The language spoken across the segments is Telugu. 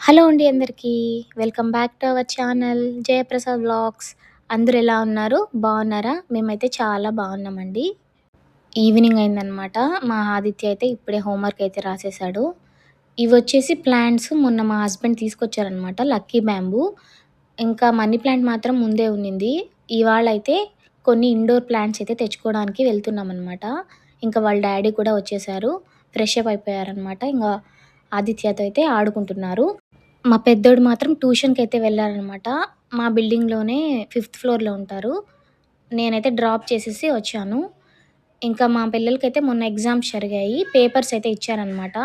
హలో అండి అందరికీ. Welcome back to our channel Jayaprasad vlogs అందరు ఎలా ఉన్నారు? బాగున్నారా? మేమైతే చాలా బాగున్నామండి. ఈవినింగ్ అయిందనమాట మా ఆదిత్య అయితే ఇప్పుడే హోంవర్క్ అయితే రాసేసాడు ఇవి వచ్చేసి ప్లాంట్స్. మొన్న మా హస్బెండ్ తీసుకొచ్చారనమాట లక్కీ బ్యాంబూ. ఇంకా మనీ ప్లాంట్ మాత్రం ముందే ఉన్నింది. ఇవాళ అయితే కొన్ని ఇండోర్ ప్లాంట్స్ అయితే తెచ్చుకోవడానికి వెళ్తున్నాం అనమాట ఇంకా వాళ్ళ డాడీ కూడా వచ్చేసారు ఫ్రెష్ అప్ అయిపోయారనమాట ఇంకా ఆదిత్యతో అయితే ఆడుకుంటున్నారు. మా పెద్దోడు మాత్రం ట్యూషన్కి అయితే వెళ్ళారనమాట. మా బిల్డింగ్లోనే ఫిఫ్త్ ఫ్లోర్లో ఉంటారు. నేనైతే డ్రాప్ చేసేసి వచ్చాను. ఇంకా మా పిల్లలకైతే మొన్న ఎగ్జామ్స్ జరిగాయి. పేపర్స్ అయితే ఇచ్చారనమాట.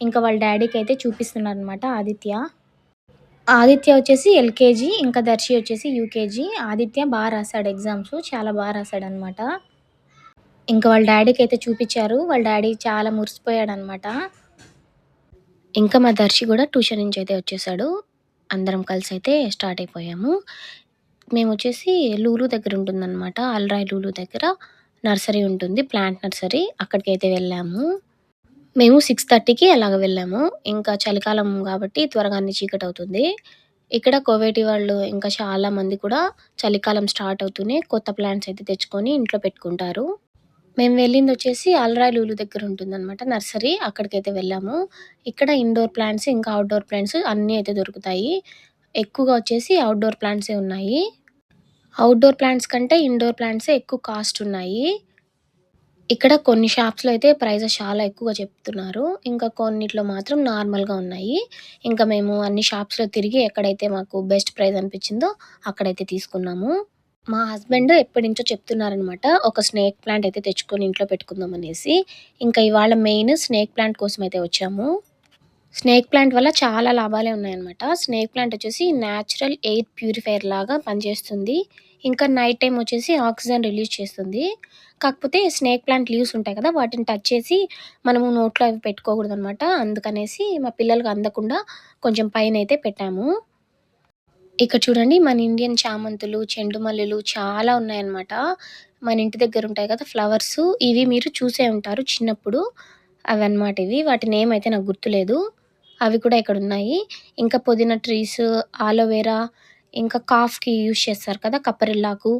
ఇంకా వాళ్ళ డాడీకి అయితే చూపిస్తున్నారనమాట ఆదిత్య. ఆదిత్య వచ్చేసి ఎల్కేజీ ఇంకా దర్శి వచ్చేసి యూకేజీ. ఆదిత్య బాగా రాశాడు ఎగ్జామ్స్ చాలా బాగా రాశాడు అనమాట ఇంకా వాళ్ళ డాడీకి అయితే చూపించారు. వాళ్ళ డాడీ చాలా మురిసిపోయాడు అనమాట ఇంకా మా దర్శి కూడా ట్యూషన్ నుంచి అయితే వచ్చేసాడు. అందరం కలిసి అయితే స్టార్ట్ అయిపోయాము. మేము వచ్చేసి లూలు దగ్గర ఉంటుందన్నమాట. అల్రాయ్ లూలు దగ్గర నర్సరీ ఉంటుంది ప్లాంట్ నర్సరీ. అక్కడికి అయితే వెళ్ళాము. మేము సిక్స్ థర్టీకి అలాగ వెళ్ళాము. ఇంకా చలికాలం కాబట్టి త్వరగానే చీకటి అవుతుంది. ఇక్కడ కోవేటి వాళ్ళు ఇంకా చాలామంది కూడా చలికాలం స్టార్ట్ అవుతూనే కొత్త ప్లాంట్స్ అయితే తెచ్చుకొని ఇంట్లో పెట్టుకుంటారు. మేము వెళ్ళింది వచ్చేసి అల్రాయ్ లూలు దగ్గర ఉంటుందన్నమాట నర్సరీ. అక్కడికైతే వెళ్ళాము. ఇక్కడ ఇండోర్ ప్లాంట్స్ ఇంకా అవుట్డోర్ ప్లాంట్స్ అన్నీ అయితే దొరుకుతాయి. ఎక్కువగా వచ్చేసి అవుట్డోర్ ప్లాంట్సే ఉన్నాయి. అవుట్డోర్ ప్లాంట్స్ కంటే ఇండోర్ ప్లాంట్సే ఎక్కువ కాస్ట్ ఉన్నాయి. ఇక్కడ కొన్ని షాప్స్లో అయితే ప్రైజెస్ చాలా ఎక్కువగా చెప్తున్నారు. ఇంకా కొన్నిట్లో మాత్రం నార్మల్గా ఉన్నాయి. ఇంకా మేము అన్ని షాప్స్లో తిరిగి ఎక్కడైతే మాకు బెస్ట్ ప్రైస్ అనిపించిందో అక్కడైతే తీసుకున్నాము. మా హస్బెండ్ ఎప్పటి నుంచో చెప్తున్నారనమాట ఒక స్నేక్ ప్లాంట్ అయితే తెచ్చుకొని ఇంట్లో పెట్టుకుందాం అనేసి. ఇంకా ఇవాళ మెయిన్ స్నేక్ ప్లాంట్ కోసం అయితే వచ్చాము. స్నేక్ ప్లాంట్ వల్ల చాలా లాభాలే ఉన్నాయన్నమాట. స్నేక్ ప్లాంట్ వచ్చేసి న్యాచురల్ ఎయిర్ ప్యూరిఫైయర్ లాగా పనిచేస్తుంది. ఇంకా నైట్ టైం వచ్చేసి ఆక్సిజన్ రిలీజ్ చేస్తుంది. కాకపోతే స్నేక్ ప్లాంట్ లీవ్స్ ఉంటాయి కదా వాటిని టచ్ చేసి మనము నోట్లో అవి పెట్టుకోకూడదు అనమాట అందుకనేసి మా పిల్లలకు అందకుండా కొంచెం పైన అయితే పెట్టాము. ఇక్కడ చూడండి మన ఇండియన్ చామంతులు చెండు మల్లెలు చాలా ఉన్నాయన్నమాట. మన ఇంటి దగ్గర ఉంటాయి కదా ఫ్లవర్స్ ఇవి మీరు చూసే ఉంటారు చిన్నప్పుడు. అవి అన్నమాట ఇవి. వాటి నేమ్ అయితే నాకు గుర్తులేదు. అవి కూడా ఇక్కడ ఉన్నాయి. ఇంకా పుదీనా ట్రీస్ ఆలోవేరా ఇంకా కాఫ్కి యూస్ చేస్తారు కదా కప్పరిల్లాకు.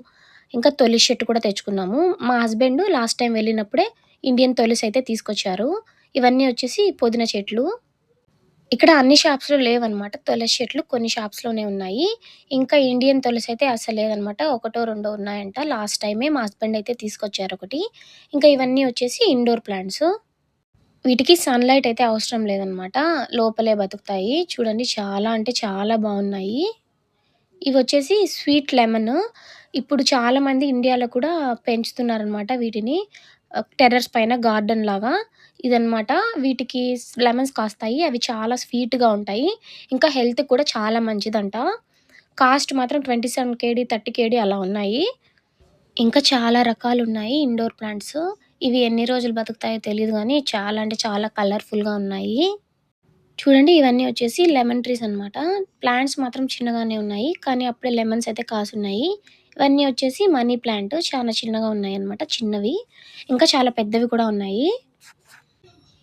ఇంకా తొలి చెట్టు కూడా తెచ్చుకున్నాము. మా హస్బెండ్ లాస్ట్ టైం వెళ్ళినప్పుడే ఇండియన్ తొలిస్ అయితే తీసుకొచ్చారు. ఇవన్నీ వచ్చేసి పుదీనా చెట్లు. ఇక్కడ అన్ని షాప్స్లో లేవన్నమాట. తులసి చెట్లు కొన్ని షాప్స్లోనే ఉన్నాయి. ఇంకా ఇండియన్ తులసి అయితే అసలు లేదనమాట ఒకటో రెండో ఉన్నాయంట. లాస్ట్ టైమే మా హస్బెండ్ అయితే తీసుకొచ్చారు ఒకటి. ఇంకా ఇవన్నీ వచ్చేసి ఇండోర్ ప్లాంట్స్ వీటికి సన్లైట్ అయితే అవసరం లేదనమాట లోపలే బతుకుతాయి. చూడండి చాలా అంటే చాలా బాగున్నాయి. ఇవి వచ్చేసి స్వీట్ లెమన్ ఇప్పుడు చాలామంది ఇండియాలో కూడా పెంచుతున్నారనమాట వీటిని. టెర్రస్ పైన గార్డెన్ లాగా ఇదనమాట వీటికి లెమన్స్ కాస్తాయి. అవి చాలా స్వీట్గా ఉంటాయి. ఇంకా హెల్త్ కూడా చాలా మంచిదంట. కాస్ట్ మాత్రం twenty seven KD thirty KD అలా ఉన్నాయి. ఇంకా చాలా రకాలు ఉన్నాయి ఇండోర్ ప్లాంట్స్. ఇవి ఎన్ని రోజులు బతుకుతాయో తెలియదు కానీ చాలా అంటే చాలా కలర్ఫుల్గా ఉన్నాయి. చూడండి ఇవన్నీ వచ్చేసి లెమన్ ట్రీస్ అనమాట ప్లాంట్స్ మాత్రం చిన్నగానే ఉన్నాయి. కానీ అప్పుడే లెమన్స్ అయితే కాసున్నాయి. ఇవన్నీ వచ్చేసి మనీ ప్లాంట్ చాలా చిన్నగా ఉన్నాయి అనమాట చిన్నవి. ఇంకా చాలా పెద్దవి కూడా ఉన్నాయి.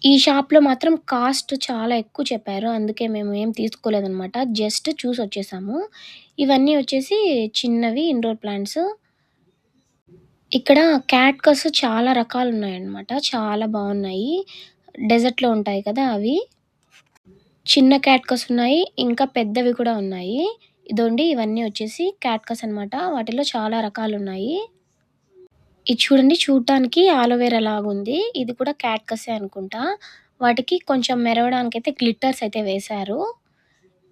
ఈ షాప్లో మాత్రం కాస్ట్ చాలా ఎక్కువ చెప్పారు అందుకే మేము ఏం తీసుకోలేదనమాట జస్ట్ చూసి వచ్చేసాము. ఇవన్నీ వచ్చేసి చిన్నవి ఇండోర్ ప్లాంట్స్ ఇక్కడ క్యాట్కస్ చాలా రకాలు ఉన్నాయన్నమాట చాలా బాగున్నాయి. డెజర్ట్లో ఉంటాయి కదా అవి. చిన్న క్యాట్కస్ ఉన్నాయి ఇంకా పెద్దవి కూడా ఉన్నాయి. ఇదండి ఇవన్నీ వచ్చేసి క్యాట్కస్ అనమాట వాటిలో చాలా రకాలు ఉన్నాయి ఇది చూడండి చూడటానికి ఆలోవేరా లాగుంది. ఇది కూడా క్యాట్కసే అనుకుంటా. వాటికి కొంచెం మెరవడానికి అయితే గ్లిట్టర్స్ అయితే వేశారు.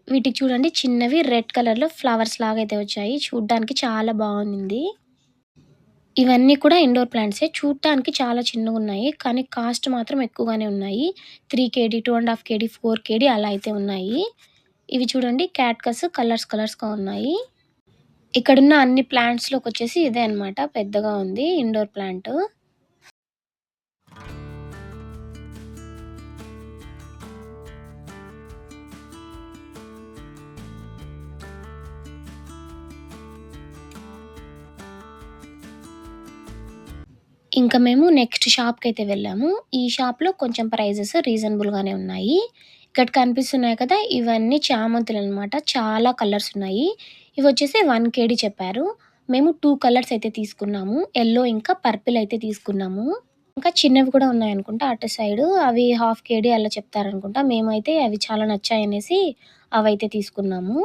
వీటికి చూడండి చిన్నవి రెడ్ కలర్లో ఫ్లవర్స్ లాగా అయితే వచ్చాయి. చూడడానికి చాలా బాగుంది. ఇవన్నీ కూడా ఇండోర్ ప్లాంట్సే. చూడటానికి చాలా చిన్నగా ఉన్నాయి కానీ కాస్ట్ మాత్రం ఎక్కువగానే ఉన్నాయి. Three KD two and half KD four KD అలా అయితే ఉన్నాయి. ఇవి చూడండి క్యాట్కస్ కలర్స్ కలర్స్గా ఉన్నాయి. ఇక్కడున్న అన్ని ప్లాంట్స్లోకి వచ్చేసి ఇదే అనమాట పెద్దగా ఉంది ఇండోర్ ప్లాంట్. ఇంకా మేము నెక్స్ట్ షాప్కి అయితే వెళ్ళాము. ఈ షాప్లో కొంచెం ప్రైజెస్ రీజనబుల్గానే ఉన్నాయి. ఇక్కడ కనిపిస్తున్నాయి కదా ఇవన్నీ చామంతులు అనమాట చాలా కలర్స్ ఉన్నాయి. ఇవి వచ్చేసి వన్ కేడీ చెప్పారు. మేము టూ కలర్స్ అయితే తీసుకున్నాము. ఎల్లో ఇంకా పర్పుల్ అయితే తీసుకున్నాము. ఇంకా చిన్నవి కూడా ఉన్నాయి అనుకుంటా అటు సైడ్. అవి హాఫ్ కేడీ అలా చెప్తారనుకుంటా. మేమైతే అవి చాలా నచ్చాయి అనేసి అవి అయితే తీసుకున్నాము.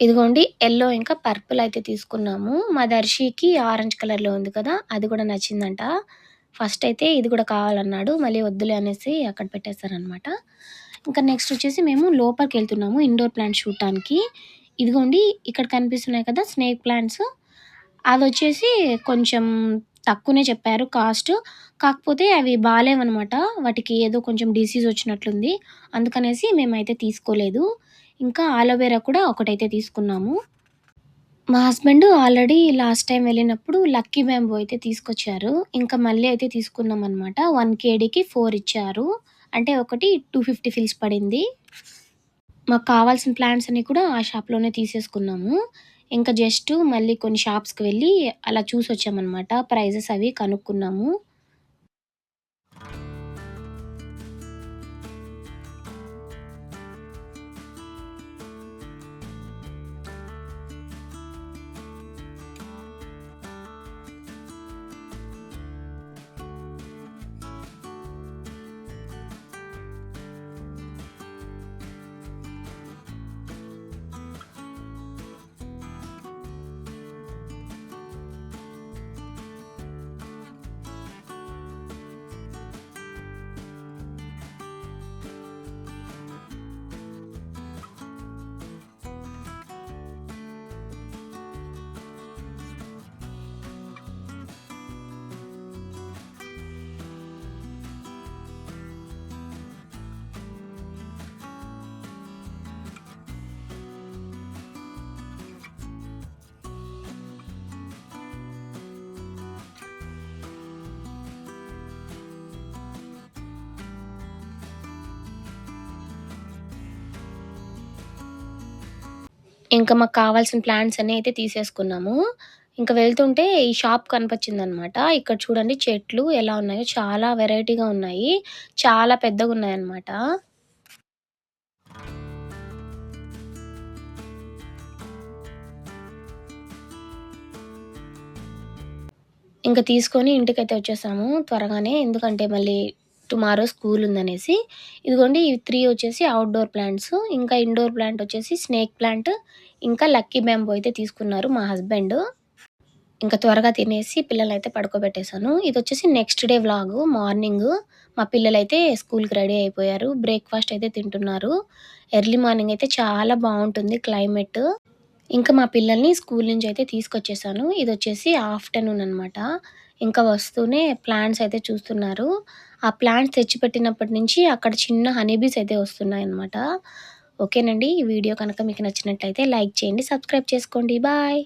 ఇదిగోండి ఎల్లో ఇంకా పర్పుల్ అయితే తీసుకున్నాము. మా దర్శికి ఆరెంజ్ కలర్లో ఉంది కదా అది కూడా నచ్చిందంట. ఫస్ట్ అయితే ఇది కూడా కావాలన్నాడు మళ్ళీ వద్దులే అనేసి అక్కడ పెట్టేశారనమాట ఇంకా నెక్స్ట్ వచ్చేసి మేము లోపలికి వెళ్తున్నాము ఇండోర్ ప్లాంట్స్ చూడటానికి. ఇదిగోండి ఇక్కడ కనిపిస్తున్నాయి కదా స్నేక్ ప్లాంట్స్ అది వచ్చేసి కొంచెం తక్కువనే చెప్పారు కాస్ట్ కాకపోతే అవి బాగాలేవన్నమాట వాటికి ఏదో కొంచెం డిసీజ్ వచ్చినట్లుంది. అందుకనేసి మేమైతే తీసుకోలేదు. ఇంకా ఆలోవేరా కూడా ఒకటైతే తీసుకున్నాము. మా హస్బెండ్ ఆల్రెడీ లాస్ట్ టైం వెళ్ళినప్పుడు లక్కీ బ్యాంబో అయితే తీసుకొచ్చారు. ఇంకా మళ్ళీ అయితే తీసుకున్నాం అనమాట వన్ కేడీకి ఫోర్ ఇచ్చారు. అంటే ఒకటి టూ ఫిఫ్టీ ఫిల్స్ పడింది. మాకు కావాల్సిన ప్లాంట్స్ అన్ని కూడా ఆ షాప్లోనే తీసేసుకున్నాము. ఇంకా జస్ట్ మళ్ళీ కొన్ని షాప్స్కి వెళ్ళి అలా చూసి వచ్చామన్నమాట ప్రైజెస్ అవి కనుక్కున్నాము. ఇంకా మాకు కావాల్సిన ప్లాంట్స్ అన్నీ అయితే తీసేసుకున్నాము. ఇంకా వెళ్తుంటే ఈ షాప్ కనిపించిందనమాట. ఇక్కడ చూడండి చెట్లు ఎలా ఉన్నాయో. చాలా వెరైటీగా ఉన్నాయి. చాలా పెద్దగా ఉన్నాయన్నమాట. ఇంకా తీసుకొని ఇంటికైతే వచ్చేసాము త్వరగానే. ఎందుకంటే మళ్ళీ టుమారో స్కూల్ ఉందనేసి. ఇదిగోండి ఇవి త్రీ వచ్చేసి అవుట్డోర్ ప్లాంట్స్ ఇంకా ఇండోర్ ప్లాంట్ వచ్చేసి స్నేక్ ప్లాంట్ ఇంకా లక్కీ బ్యాంబో అయితే తీసుకున్నారు మా హస్బెండ్ ఇంకా త్వరగా తినేసి పిల్లలైతే అయితే పడుకోబెట్టేశాను. ఇది వచ్చేసి నెక్స్ట్ డే వ్లాగ్ మార్నింగ్ మా పిల్లలైతే స్కూల్కి రెడీ అయిపోయారు. బ్రేక్ఫాస్ట్ అయితే తింటున్నారు. ఎర్లీ మార్నింగ్ అయితే చాలా బాగుంటుంది క్లైమేట్ ఇంకా మా పిల్లల్ని స్కూల్ నుంచి అయితే తీసుకొచ్చేసాను. ఇది వచ్చేసి ఆఫ్టర్నూన్ అనమాట ఇంకా వస్తూనే ప్లాంట్స్ అయితే చూస్తున్నారు. ఆ ప్లాంట్స్ తెచ్చిపెట్టినప్పటి నుంచి అక్కడ చిన్న హనీబీస్ అయితే వస్తున్నాయి అనమాట ఓకేనండి ఈ వీడియో కనుక మీకు నచ్చినట్లయితే లైక్ చేయండి సబ్స్క్రైబ్ చేసుకోండి. బాయ్!